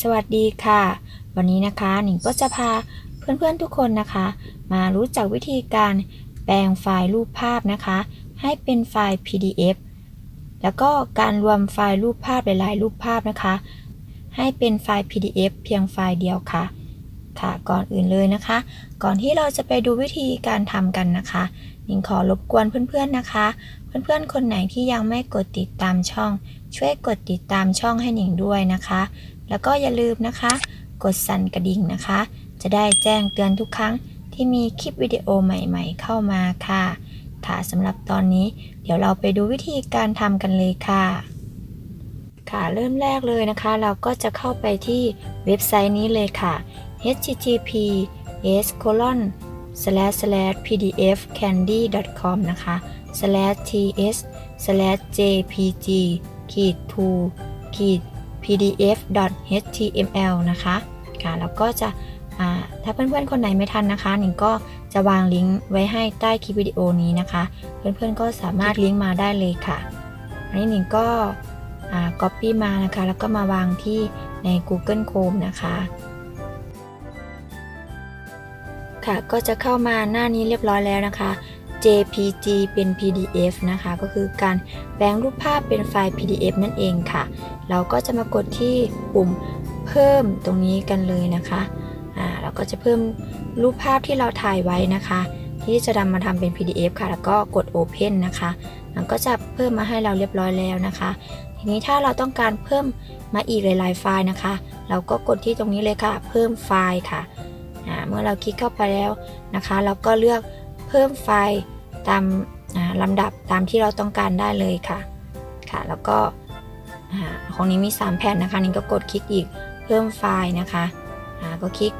สวัสดีค่ะ วันนี้นะคะหนิงก็จะพาเพื่อนๆทุกคนนะคะ มารู้จักวิธีการแปลงไฟล์รูปภาพนะคะ ให้เป็นไฟล์ PDF แล้วก็การรวมไฟล์รูปภาพหลายๆ รูปภาพนะคะ ให้เป็นไฟล์ PDF เพียงไฟล์เดียวค่ะ ค่ะก่อนอื่นเลยนะคะ ก่อนที่เราจะไปดูวิธีการทำกันนะคะหนิงขอรบกวนเพื่อนๆนะคะ เพื่อนๆคนไหนที่ยังไม่กดติดตามช่อง ช่วยกดติดตามช่องให้หนิงด้วยนะคะ แล้วก็อย่าลืมนะคะ กดสั่นกระดิ่งนะคะ จะได้แจ้งเตือนทุกครั้งที่มีคลิปวิดีโอใหม่ๆ เข้ามาค่ะ ค่ะสำหรับตอนนี้เดี๋ยวเราไปดูวิธีการทำกันเลยค่ะ ค่ะเริ่มแรกเลยนะคะ เราก็จะเข้าไปที่เว็บไซต์นี้เลยค่ะ http s colon slash slash pdf candy com นะคะ slash ts slash jpg ขีด to ขีด pdf html นะคะค่ะแล้วก็จะถ้าเพื่อนๆคนไหนไม่ทันนะคะหนิงก็จะวางลิงก์ไว้ให้ใต้คลิปวิดีโอนี้นะคะ เพื่อนๆก็สามารถลิงก์มาได้เลยค่ะ อันนี้หนิงก็ copy มานะคะ แล้วก็มาวางที่ใน Google Chrome นะคะ ค่ะก็จะเข้ามาหน้านี้เรียบร้อยแล้วนะคะ JPG เป็น PDF นะคะ ก็คือการแปลงรูปภาพเป็นไฟล์ PDF นั่นเองค่ะ เราก็จะมากดที่ปุ่มเพิ่มตรงนี้กันเลยนะคะอ่าเราก็จะเพิ่มรูปภาพที่เราถ่ายไว้นะคะ ที่จะนำมาทำเป็น PDF ค่ะ แล้วก็กด Open นะคะมันก็จะเพิ่มมาให้เราเรียบร้อยแล้วนะคะ ทีนี้ถ้าเราต้องการเพิ่มมาอีกหลาย ๆ ไฟล์นะคะ เราก็กดที่ตรงนี้เลยค่ะ เพิ่มไฟล์ค่ะอ่าเมื่อเราคลิกเข้าไปแล้วนะคะ เราก็เลือกเพิ่มไฟล์ ตามลำดับตามที่เราต้องการได้เลยค่ะ ค่ะ แล้วก็ของนี้มี 3 แผ่นนะคะนี่ก็กดคลิกอีกเพิ่มไฟล์นะคะก็คลิก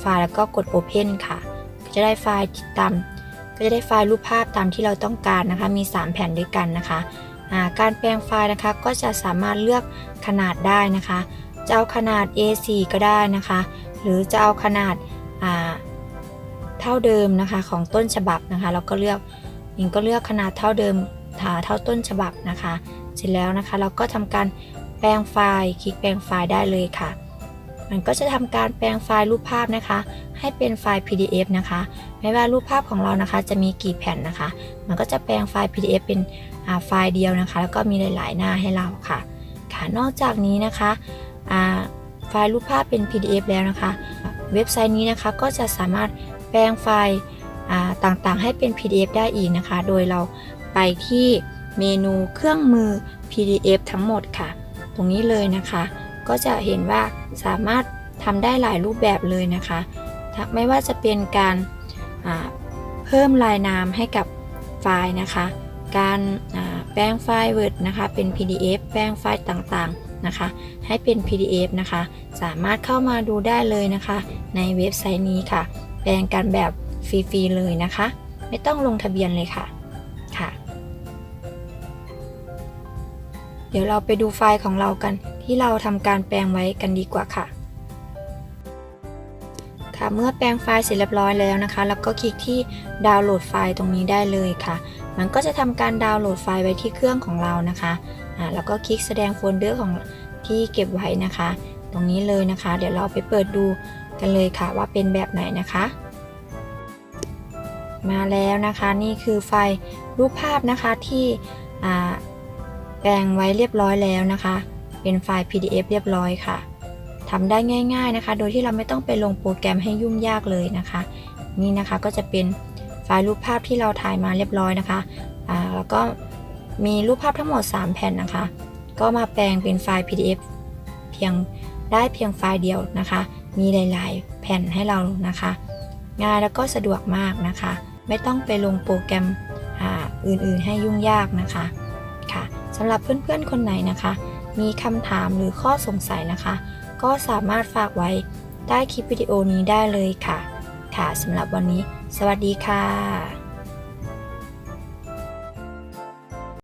ไฟล์แล้วก็กด Open ค่ะ ก็จะได้ไฟล์ตามก็จะได้ไฟล์รูปภาพตามที่เราต้องการนะคะ มี 3 แผ่นด้วยกันนะคะการแปลงไฟล์นะคะก็จะสามารถเลือกขนาดได้นะคะ จะเอาขนาด A4 ก็ได้นะคะ หรือจะเอาขนาดอ่า เท่าเดิมนะคะของต้นฉบับนะคะเราก็เลือกยิงก็เลือกขนาดเท่าเดิมเท่าต้นฉบับนะคะ เสร็จแล้วนะคะ เราก็ทำการแปลงไฟล์คลิกแปลงไฟล์ได้เลยค่ะ มันก็จะทำการแปลงไฟล์รูปภาพนะคะ ให้เป็นไฟล์ PDF นะคะ ไม่ว่ารูปภาพของเรานะคะ จะมีกี่แผ่นนะคะ มันก็จะแปลงไฟล์ PDF เป็นไฟล์เดียวนะคะ แล้วก็มีหลาย ๆ หน้าให้เราค่ะ ค่ะ นอกจากนี้นะคะไฟล์รูปภาพเป็น PDF แล้วนะคะ เว็บไซต์นี้นะคะก็จะสามารถ แปลงไฟล์ต่างๆ ให้เป็น PDF ได้อีกนะคะ โดยเราไปที่เมนูเครื่องมือ PDF ทั้งหมดค่ะ ตรงนี้เลยนะคะ ก็จะเห็นว่าสามารถทำได้หลายรูปแบบเลยนะคะ ไม่ว่าจะเป็นการเพิ่มลายนามให้กับไฟล์นะคะ การแปลงไฟล์ Word นะคะ เป็น PDF แปลงไฟล์ต่างๆนะคะ ให้เป็น PDF นะคะ สามารถเข้ามาดูได้เลยนะคะ ในเว็บไซต์นี้ค่ะ แปลงกันแบบฟรีๆเลยนะคะ ไม่ต้องลงทะเบียนเลยค่ะค่ะ เดี๋ยวเราไปดูไฟล์ของเรากันที่เราทำการแปลงไว้กันดีกว่าค่ะ ค่ะเมื่อแปลงไฟล์เสร็จเรียบร้อยแล้วนะคะแล้วก็คลิกที่ดาวน์โหลดไฟล์ตรงนี้ได้เลยค่ะ มันก็จะทำการดาวน์โหลดไฟล์ไว้ที่เครื่องของเรานะคะอ่าแล้วก็คลิกแสดงโฟลเดอร์ของที่เก็บไว้นะคะ ตรงนี้เลยนะคะ เดี๋ยวเราไปเปิดดู กันเลยค่ะว่าเป็นแบบไหนนะคะ มาแล้วนะคะนี่คือไฟล์รูปภาพนะคะที่แปลงไว้เรียบร้อยแล้วนะคะ เป็นไฟล์ PDF เรียบร้อยค่ะทำได้ง่ายๆนะคะ โดยที่เราไม่ต้องไปลงโปรแกรมให้ยุ่งยากเลยนะคะ นี่นะคะก็จะเป็นไฟล์รูปภาพที่เราถ่ายมาเรียบร้อยนะคะแล้วก็มีรูปภาพทั้งหมด 3 แผ่นนะคะ ก็มาแปลงเป็นไฟล์ PDF เพียงได้เพียงไฟล์เดียวนะคะ มีหลายๆ แผ่นให้เรานะคะ ง่ายแล้วก็สะดวกมากนะคะ ไม่ต้องไปลงโปรแกรมอื่นๆ ให้ยุ่งยากนะคะค่ะสำหรับเพื่อนๆคนไหนนะคะ มีคำถามหรือข้อสงสัยนะคะ ก็สามารถฝากไว้ใต้คลิปวิดีโอนี้ได้เลยค่ะ ค่ะสำหรับวันนี้ สวัสดีค่ะ